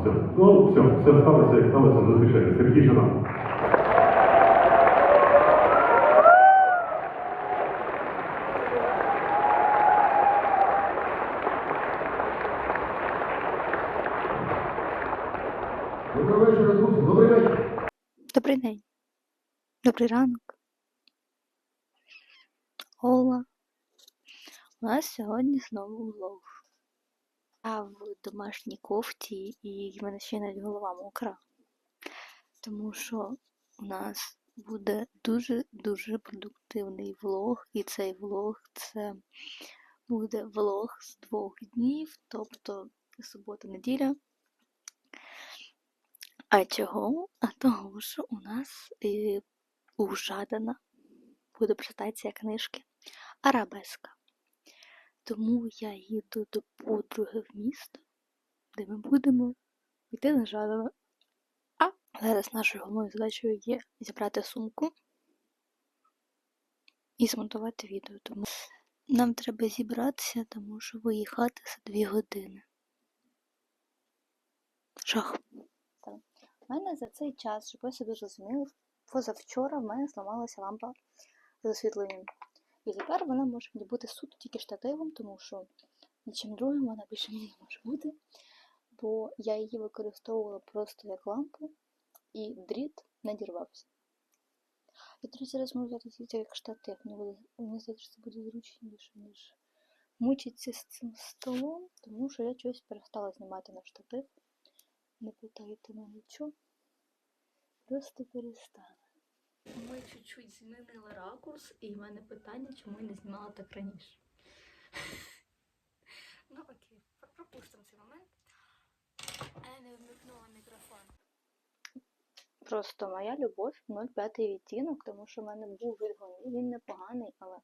все. Ну, все, все сталося, як сталося, зазвичай. Сергій Жиран. Доброго вечора, друзі. Добрий вечір. Добрий день. Добрий ранок. Ола. У нас сьогодні знову влог. Я в домашній кофті і в мене ще навіть голова мокра. Тому що у нас буде дуже-дуже продуктивний влог. І цей влог це буде влог з двох днів, тобто субота-неділя. А чого? А того, що у нас е, у Жадана буде презентація книжки Арабеска. Тому я їду до подруги в місто, де ми будемо йти на Жадана. А зараз нашою головною задачею є зібрати сумку і змонтувати відео. Тому нам треба зібратися, тому що виїхати за дві години. Жах. У мене за цей час, щоб ви собі розуміли, позавчора в мене зламалася лампа з освітленням. І тепер вона може мені бути суто тільки штативом, тому що нічим другим вона більше мені не може бути. Бо я її використовувала просто як лампу, і дріт не дірвався. Я тоді зараз можу взяти тільки як штатив. Мені, здається, що це буде зручніше, ніж мучитися з цим столом, тому що я щось перестала знімати на штатив. Не питайте мене, що. Просто перестала. Ми чуть-чуть змінили ракурс, і в мене питання, чому я не знімала так раніше. ну окей, пропустимо цей момент. А я не вмикнула мікрофон. Просто моя любов 0,5 відтінок, тому що в мене був відгон. Він непоганий, але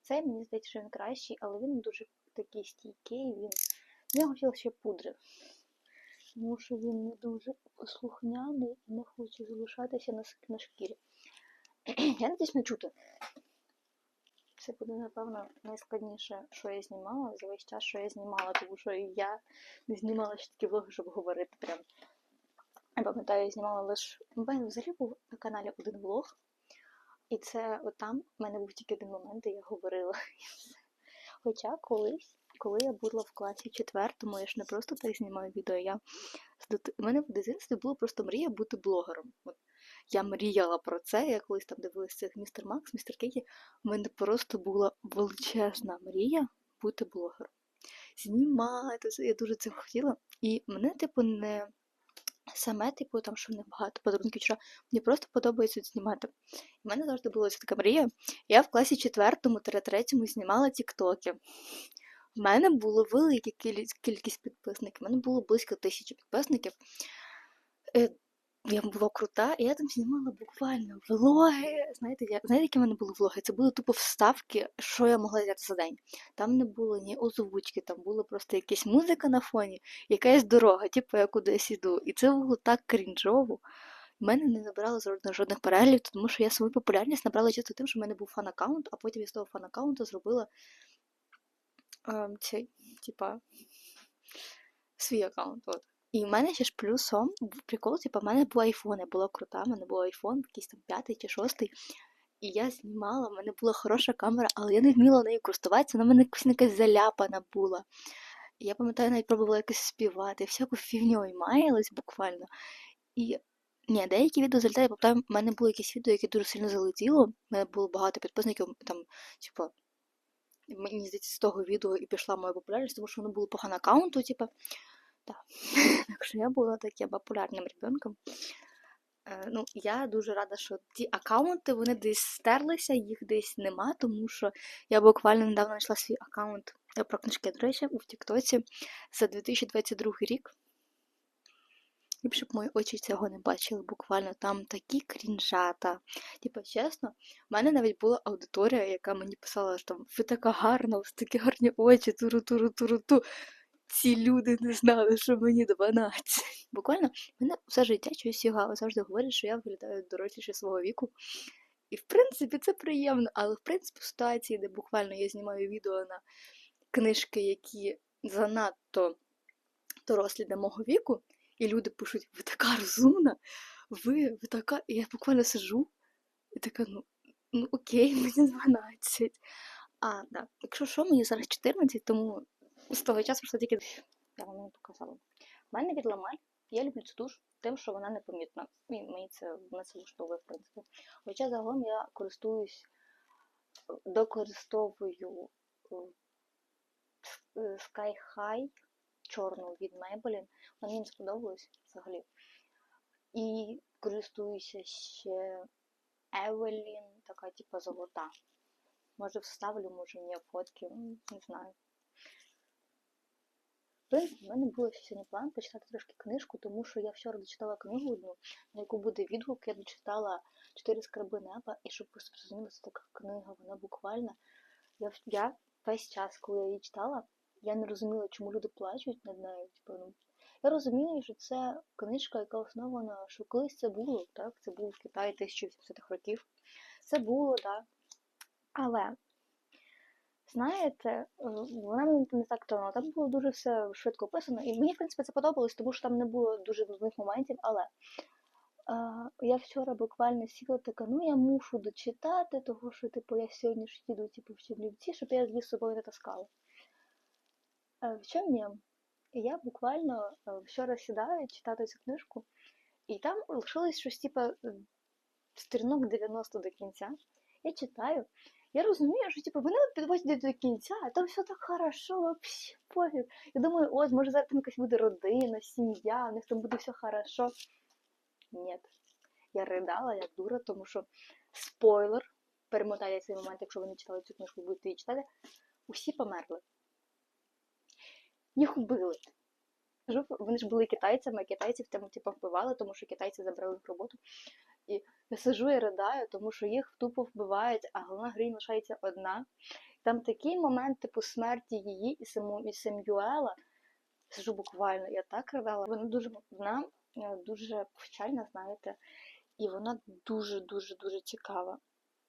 цей мені здається, що він кращий, але він дуже такий стійкий. Він в нього хотіла ще пудри. Тому що він не дуже слухняний і не хоче залишатися на, на шкірі. я не чути. Це буде, напевно, найскладніше, що я знімала за весь час, що я знімала, тому що я не знімала ще такі влоги, щоб говорити прям. Я пам'ятаю, я знімала лише. У мене взагалі був на каналі один влог. І це отам в мене був тільки один момент, де я говорила. Хоча колись, коли я була в класі четвертому, я ж не просто так знімаю відео. Я У мене в дитинстві була просто мрія бути блогером. От я мріяла про це. Я колись там дивилася цих містер Макс, містер Кейті. У мене просто була величезна мрія бути блогером. Знімати я дуже це хотіла. І мене, типу, не саме, типу, там, що небагато подарунків, що мені просто подобається знімати. У мене завжди була ця така мрія. Я в класі четвертому третьому знімала тіктоки. У мене було велика кількість підписників. У мене було близько тисячі підписників. Е, Я була крута, і я там знімала буквально влоги. Знаєте, я, знаєте, які в мене були влоги? Це були тупо вставки, що я могла взяти за день. Там не було ні озвучки, там була просто якась музика на фоні, якась дорога, типу я кудись іду. І це було так крінжово. В мене не набрало жодних, жодних переглядів, тому що я свою популярність набрала чисто тим, що в мене був фан-аккаунт, а потім я з того фан-аккаунту зробила ем, цей, типа, свій аккаунт. От. І в мене ще ж плюсом був прикол, типа, в мене був айфон, я була крута, в мене був айфон, якийсь там п'ятий чи шостий. І я знімала, в мене була хороша камера, але я не вміла нею користуватися, вона в мене якось якась заляпана була. Я пам'ятаю, навіть пробувала якось співати, всяку фігньою маялась буквально. І ні, деякі відео залітали, я пам'ятаю, в мене було якесь відео, яке дуже сильно залетіло. У мене було багато підписників, там, типу, мені здається, з того відео і пішла моя популярність, тому що воно було погано аккаунту, типу. Так. що я була таким популярним ребенком. Е, ну, я дуже рада, що ті аккаунти вони десь стерлися, їх десь нема, тому що я буквально недавно знайшла свій аккаунт про книжки, до речі, у Тіктоці за 2022 рік. І б мої очі цього не бачили, буквально там такі крінжата. Типа, чесно, в мене навіть була аудиторія, яка мені писала, що там ви така гарна, у вас такі гарні очі, туру-туру-туру-ту. Ці люди не знали, що мені 12. Буквально мене все життя чогось його завжди говорять, що я виглядаю доросліше свого віку. І в принципі це приємно, але в принципі в ситуації, де буквально я знімаю відео на книжки, які занадто дорослі для мого віку, і люди пишуть, ви така розумна, ви, ви така. І я буквально сижу і така, ну, ну окей, мені 12. А, да. Якщо що, мені зараз 14, тому з того часу просто тільки я вам не показала. У мене від я люблю цю туш тим, що вона непомітна. І мені це мене це влаштовує, в принципі. Хоча загалом я користуюсь, докористовую е, е, Sky High чорну від Maybelline. Вона мені сподобалась взагалі. І користуюся ще Evelyn, така типу золота. Може вставлю, може ні, фотки, не знаю. В принципі, в мене був сьогодні план почитати трошки книжку, тому що я вчора дочитала книгу одну, на яку буде відгук, я дочитала «Чотири скарби неба, і щоб ви зрозуміли, це така книга, вона буквально. Я, я весь час, коли я її читала, я не розуміла, чому люди плачуть над нею. Типу, ну, я розумію, що це книжка, яка основана, що колись це було, так? Це був Китай 1800-х років. Це було, так. Але, знаєте, е, вона мені не так тронула. Там було дуже все швидко описано. І мені, в принципі, це подобалось, тому що там не було дуже нудних моментів, але. е, Я вчора буквально сіла така, ну я мушу дочитати, того що типу я сьогодні ж їду типу, в Чернівці, щоб я її з собою не таскала. В чому мєм? І я буквально е, вчора сідаю читати цю книжку, і там лишилось щось типу е, сторінок 90 до кінця. Я читаю. Я розумію, що типу, вони підводять до кінця, а там все так хорошо, вообще пофіг. Я думаю, ось, може зараз там якась буде родина, сім'я, у них там буде все хорошо. Ні. Я ридала, як дура, тому що спойлер, перемотайте цей момент, якщо ви не читали цю книжку, будете її читати. Усі померли. Їх вбили. Вони ж були китайцями, а китайців там типу, вбивали, тому що китайці забрали їх роботу. І я сижу і ридаю, тому що їх тупо вбивають, а головна героїня лишається одна. Там такий момент, типу, смерті її і, Саму, і Семюела. Сижу буквально, я так ридала. Вона дуже вона е, дуже повчальна, знаєте, і вона дуже-дуже дуже цікава.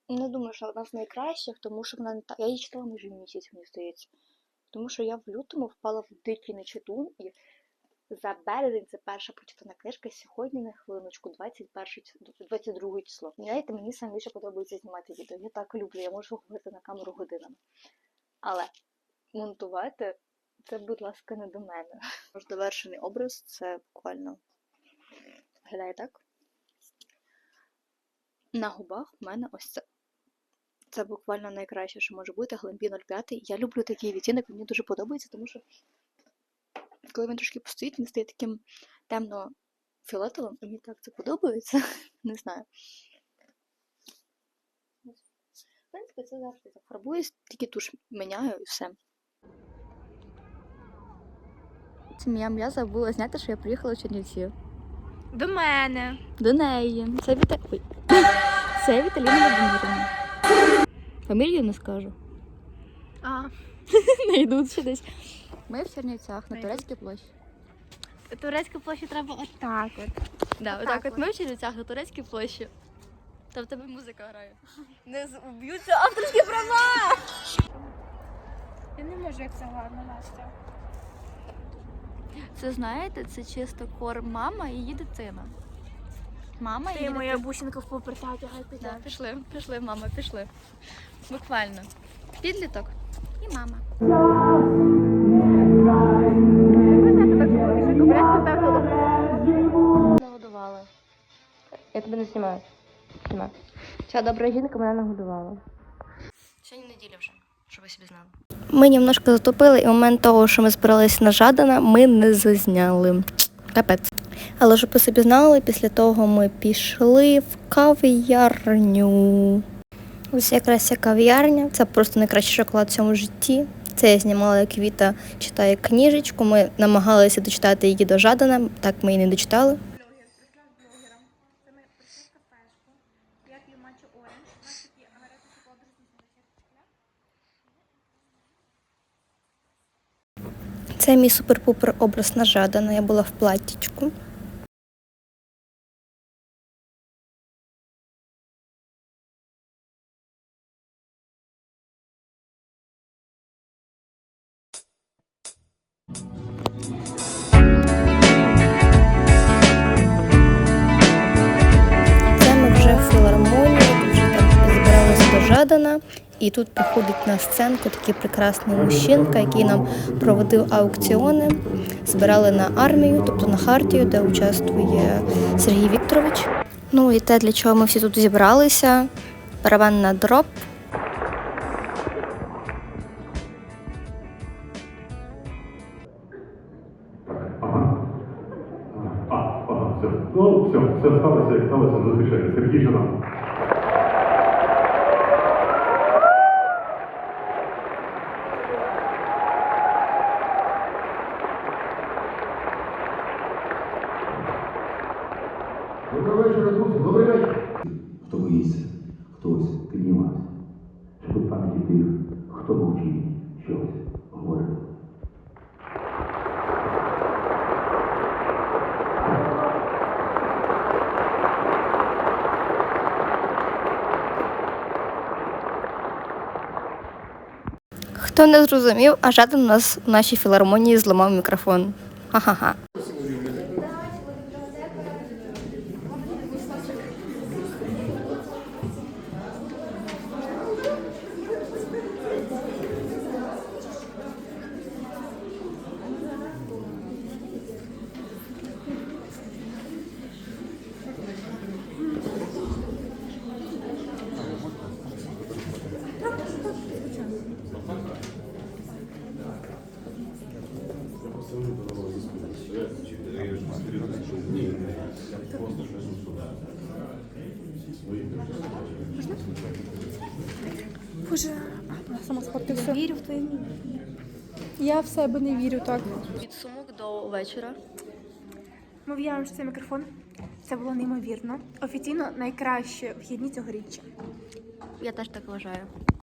Не думаю, що одна з найкращих, тому що вона не та. Я її читала майже місяць, мені здається. Тому що я в лютому впала в дикий нечитун і за березень це перша прочитана книжка. Сьогодні на хвилиночку 21, 22 число. Знаєте, мені саме більше подобається знімати відео. Я так люблю, я можу говорити на камеру годинами. Але монтувати це, будь ласка, не до мене. Тож довершений образ це буквально виглядає так. На губах в мене ось це. Це буквально найкраще, що може бути. Глембі 05. Я люблю такий відтінок, мені дуже подобається, тому що коли він трошки постоїть, він стає таким темно-фіолетовим, і мені так це подобається. Не знаю. В принципі, це завжди так фарбуюсь, тільки туш міняю і все. Це я, я забула зняти, що я приїхала в Чернівці. До мене. До неї. Це Віта... Ой. Це Віталіна Володимирівна. Фамілію не скажу. А, Не йдуть ще десь. Ми в Чернівцях на Турецькій площі. турецьку площу треба отак от. Да, Отак отак от от. ми в Чернівцях на Турецькій площі. Та в тебе музика грає. Не уб'ються авторські права! Я не можу, як це гарно, Настя. Це знаєте, це чисто кор мама і її дитина. Мама і Ти її моя бусинка в повертаті, гай Да, піде. пішли, пішли, мама, пішли. Буквально. Підліток і мама. Нагодували. Я тебе не знімаю. Знімаю. Ця добра жінка мене нагодувала. Сьогодні неділя вже, щоб ви собі знали. Ми немножко затопили, і в момент того, що ми збиралися на Жадана, ми не зазняли. Капець. Але щоб ви собі знали, після того ми пішли в кав'ярню. Ось якраз ця кав'ярня, це просто найкращий шоколад в цьому житті. Це я знімала, як Віта читає книжечку. Ми намагалися дочитати її до Жадана, так ми її не дочитали. Це мій супер-пупер образ на Жадана. Я була в платтічку. Жадана. І тут приходить на сценку такий прекрасний мужчинка, який нам проводив аукціони. Збирали на армію, тобто на хартію, де участвує Сергій Вікторович. Ну і те, для чого ми всі тут зібралися. Барабан на дроп. Хто не зрозумів, а жаден у нас в нашій філармонії зламав мікрофон. Ха-ха-ха. Боже, я сама схватився. Вірю в твоє Я в себе не вірю так. Підсумок до вечора. Ми в'явимо цей мікрофон. Це було неймовірно. Офіційно найкраще вхідні цьогоріччя. Я теж так вважаю.